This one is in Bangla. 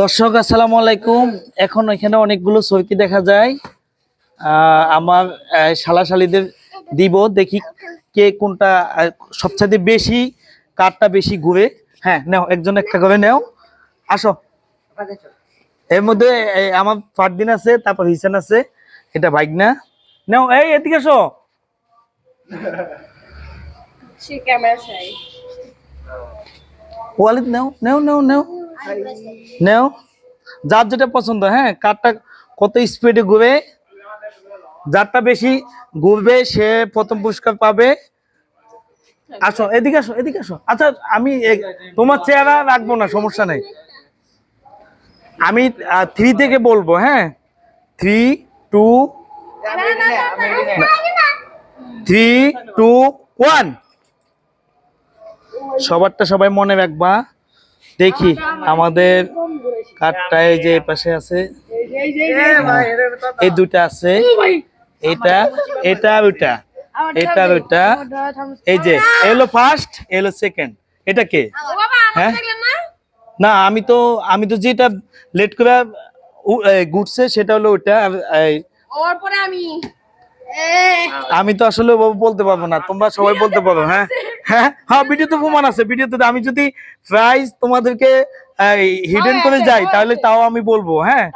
দর্শক আসসালামু আলাইকুম। এখন এখানে অনেকগুলো চৌকি দেখা যায়। আহ, আমার শালাশালিদের দিব দেখি কে কোনটা সবচেয়ে বেশি কারটা বেশি ঘুরে। হ্যাঁ নেও একজন একটা করে নেও। আসো। এর মধ্যে আমার ফারদিন আছে তারপর হিসেন আছে এটা বাইক না নাও এই এদিকে আসো। ওয়ালিদ নেও নেও নেও নেও। নেও। যার যেটা পছন্দ হ্যাঁ কারটা কত স্পিডে ঘুরে, যারটা বেশি ঘুরবে, সে প্রথম পুরস্কার পাবে। আসো, এদিকে আসো এদিকে আসো। আচ্ছা আমি তোমার চেহারা রাখব না, সমস্যা নেই। আমি থ্রি থেকে বলব হ্যাঁ? Three two three two one সবারটা সবাই মনে রাখবা। দেখি আমাদের কাঠটা এই যে পাশে আছে এই দুটা আছে এটা এটা ওইটা এটা ওইটা এই যে এলো ফার্স্ট এলো সেকেন্ড এটা কে? হ্যাঁ? না আমি তো আমি তো যেটা লেট করে ঘুরছে সেটা হলো ওইটা আর এই ওর পরে আমি। আমি তো আসলে বলতে পারব না তোমরা সবাই বলতে পারো হ্যাঁ? হ্যাঁ? হ্যাঁ ভিডিওতে প্রমাণ আছে ভিডিওতে আমি যদি প্রাইস তোমাদেরকে হিডেন করে যাই তাহলে তাও আমি বলব হ্যাঁ?